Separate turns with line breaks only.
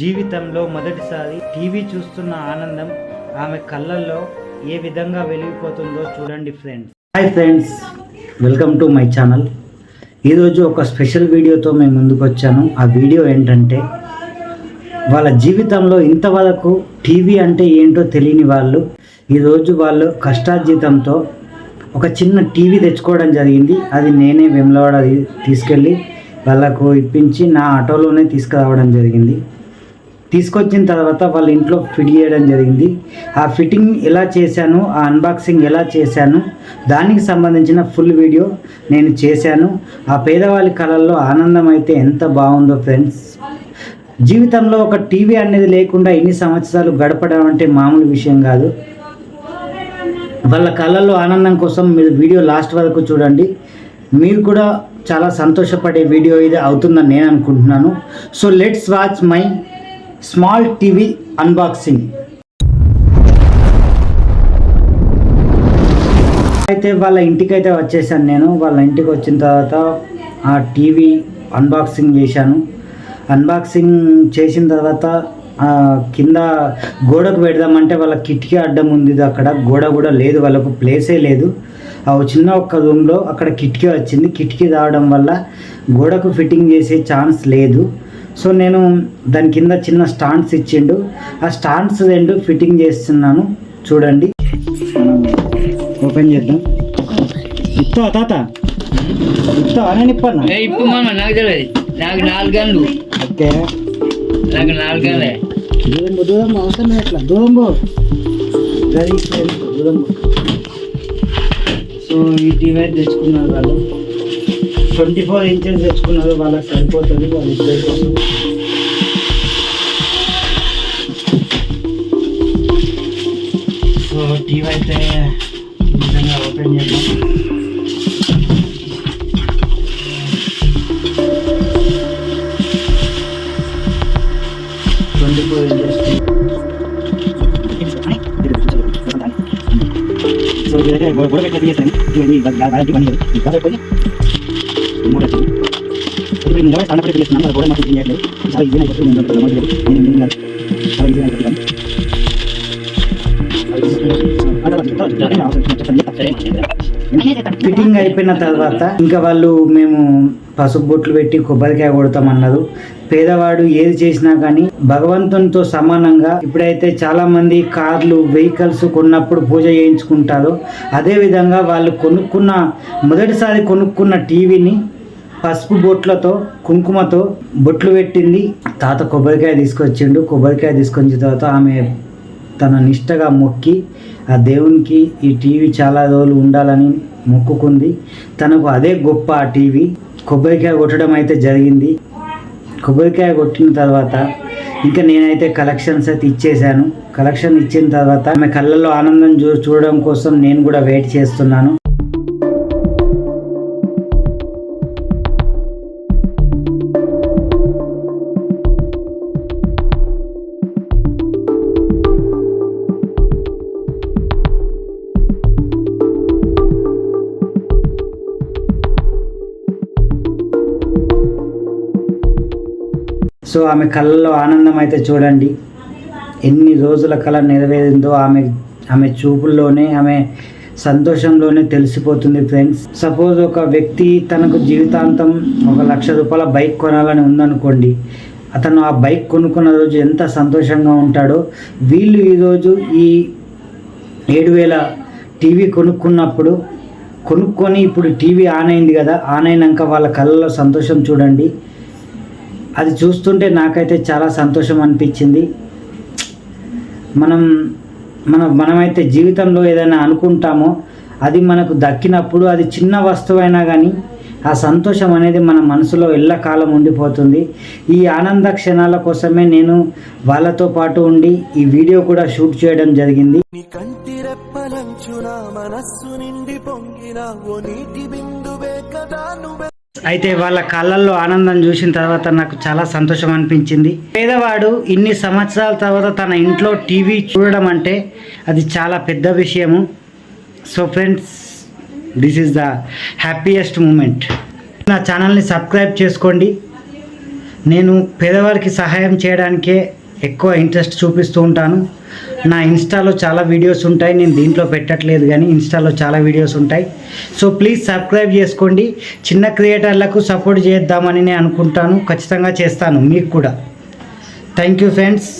జీవితంలో మొదటిసారి టీవీ చూస్తున్న ఆనందం ఆమె కళ్ళల్లో ఏ విధంగా వెలిగిపోతుందో చూడండి friends hi friends welcome to my channel ఈరోజు ఒక స్పెషల్ వీడియోతో మేము ముందుకు వచ్చాను. ఆ వీడియో ఏంటంటే వాళ్ళ జీవితంలో ఇంతవరకు టీవీ అంటే ఏంటో తెలియని వాళ్ళు ఈరోజు వాళ్ళు కష్టార్జితంతో ఒక చిన్న టీవీ తెచ్చుకోవడం జరిగింది. అది నేనే వెమ్లవాడ తీసుకెళ్ళి వాళ్ళకు ఇప్పించి నా ఆటోలోనే తీసుకురావడం జరిగింది. తీసుకొచ్చిన తర్వాత వాళ్ళ ఇంట్లో ఫిట్ చేయడం జరిగింది. ఆ ఫిట్టింగ్ ఎలా చేశాను ఆ అన్బాక్సింగ్ ఎలా చేశాను దానికి సంబంధించిన ఫుల్ వీడియో నేను చేశాను. ఆ పేదవాళ్ళ కళల్లో ఆనందం అయితే ఎంత బాగుందో ఫ్రెండ్స్ జీవితంలో ఒక టీవీ అనేది లేకుండా ఎన్ని సంవత్సరాలు గడపడం అంటే మామూలు విషయం కాదు. వాళ్ళ కళల్లో ఆనందం కోసం మీరు వీడియో లాస్ట్ వరకు చూడండి. మీరు కూడా చాలా సంతోషపడే వీడియో ఇది అవుతుందని నేను అనుకుంటున్నాను. So let's watch my small TV unboxing. అయితే వాళ్ళ ఇంటికి అయితే వచ్చేసాను నేను. వాళ్ళ ఇంటికి వచ్చిన తర్వాత ఆ టీవీ అన్బాక్సింగ్ చేశాను. అన్బాక్సింగ్ చేసిన తర్వాత కింద గోడకు పెడదామంటే వాళ్ళ కిటికీ అడ్డం ఉంది అక్కడ. గోడ కూడా లేదు వాళ్ళకు ప్లేసే లేదు. ఆ చిన్న ఒక్క రూమ్లో అక్కడ కిటికీ వచ్చింది. కిటికీ రావడం వల్ల గోడకు ఫిట్టింగ్ చేసే ఛాన్స్ లేదు. సో నేను దాని కింద చిన్న స్టాండ్స్ ఇచ్చిండు. ఆ స్టాండ్స్ రెండు ఫిట్టింగ్ చేస్తున్నాను. చూడండి. ఓపెన్ చేద్దాం. ఇస్తావా తాత. ఇస్తావా నేను ఇప్పన్నా
మామ నాకు తెలియదు. నాకు నాలుగు గంటలు
ఓకే.
నాకు నాలుగు గంటలే
దూరం దూరం అవసరం అట్లా. దూరం దూరం. సో ఈ అయితే తెచ్చుకున్నారు వాళ్ళు. ట్వంటీ ఫోర్ ఇంచెస్ తెచ్చుకున్నారు వాళ్ళకి సరిపోతుంది వాళ్ళ ఇద్దరి కోసం సో టీవీ అయితే ఈ విధంగా ఓపెన్ చేద్దాం ట్వంటీ ఫోర్ ఇంచెస్ సో ఇదైతే గొడవ పెట్టి చేస్తాను ఇవన్నీ దానికి పని లేదు ఇంకా అయిపోయి మూడు వచ్చింది ఇప్పుడు నిలబడి అది కూడా మాకు చేయట్లేదు చాలా ఈజీ అయిపోతుంది నేను నేను నేను చాలా ఈజీ అయిపోతుంది ఫిట్టింగ్ అయిపోయిన తర్వాత ఇంకా వాళ్ళు మేము పసుపు బొట్లు పెట్టి కొబ్బరికాయ కొడతామన్నారు. పేదవాడు ఏది చేసినా కానీ భగవంతునితో సమానంగా ఇప్పుడైతే చాలా మంది కార్లు వెహికల్స్ కొన్నప్పుడు పూజ చేయించుకుంటారు. అదేవిధంగా వాళ్ళు కొనుక్కున్న మొదటిసారి కొనుక్కున్న టీవీని పసుపు బొట్లతో కుంకుమతో బొట్లు పెట్టింది. తాత కొబ్బరికాయ తీసుకొచ్చిండు. కొబ్బరికాయ తీసుకొచ్చిన తర్వాత ఆమె తన నిష్టగా మొక్కి ఆ దేవునికి ఈ టీవీ చాలా రోజులు ఉండాలని మొక్కుకుంది. తనకు అదే గొప్ప ఆ టీవీ. కొబ్బరికాయ కొట్టడం అయితే జరిగింది. కొబ్బరికాయ కొట్టిన తర్వాత ఇంకా నేనైతే కలెక్షన్స్ అయితే ఇచ్చేసాను కలెక్షన్ ఇచ్చిన తర్వాత ఆమె కళ్ళల్లో ఆనందం చూ చూడడం కోసం నేను కూడా వెయిట్ చేస్తున్నాను. సో ఆమె కళ్ళలో ఆనందం అయితే చూడండి. ఎన్ని రోజుల కళ నెరవేరిందో ఆమె ఆమె చూపుల్లోనే ఆమె సంతోషంలోనే తెలిసిపోతుంది ఫ్రెండ్స్. సపోజ్ ఒక వ్యక్తి తనకు జీవితాంతం ఒక లక్ష రూపాయల బైక్ కొనాలని ఉందనుకోండి. అతను ఆ బైక్ కొనుక్కున్న రోజు ఎంత సంతోషంగా ఉంటాడో. వీళ్ళు ఈరోజు ఈ ఏడు వేల టీవీ కొనుక్కున్నప్పుడు కొనుక్కొని ఇప్పుడు టీవీ ఆన్ అయింది కదా ఆన్ అయినాక వాళ్ళ కళ్ళలో సంతోషం చూడండి. అది చూస్తుంటే నాకైతే చాలా సంతోషం అనిపించింది. మనం మనం మనమైతే జీవితంలో ఏదైనా అనుకుంటామో అది మనకు దక్కినప్పుడు అది చిన్న వస్తువైనా కానీ ఆ సంతోషం అనేది మన మనసులో ఎల్లకాలం ఉండిపోతుంది. ఈ ఆనంద క్షణాల కోసమే నేను వాళ్ళతో పాటు ఉండి ఈ వీడియో కూడా షూట్ చేయడం జరిగింది.
మనస్సు నిండి పొంగిన ఓ నీటి బిందువే కదా
అయితే వాళ్ళ కళ్ళల్లో ఆనందం చూసిన తర్వాత నాకు చాలా సంతోషం అనిపించింది. పేదవాడు ఇన్ని సంవత్సరాల తర్వాత తన ఇంట్లో టీవీ చూడడం అంటే అది చాలా పెద్ద విషయము. So friends this is the happiest moment నా ఛానల్ని సబ్స్క్రైబ్ చేసుకోండి. నేను పేదవారికి సహాయం చేయడానికే ఎక్కువ ఇంట్రెస్ట్ చూపిస్తూ ఉంటాను. నా ఇన్స్టాలో చాలా వీడియోస్ ఉంటాయి. నేను దీంట్లో పెట్టట్లేదు కానీ ఇన్స్టాలో చాలా వీడియోస్ ఉంటాయి. సో ప్లీజ్ సబ్స్క్రైబ్ చేసుకోండి. చిన్న క్రియేటర్లకు సపోర్ట్ చేద్దామని నేను అనుకుంటాను. ఖచ్చితంగా చేస్తాను. మీకు కూడా. Thank you friends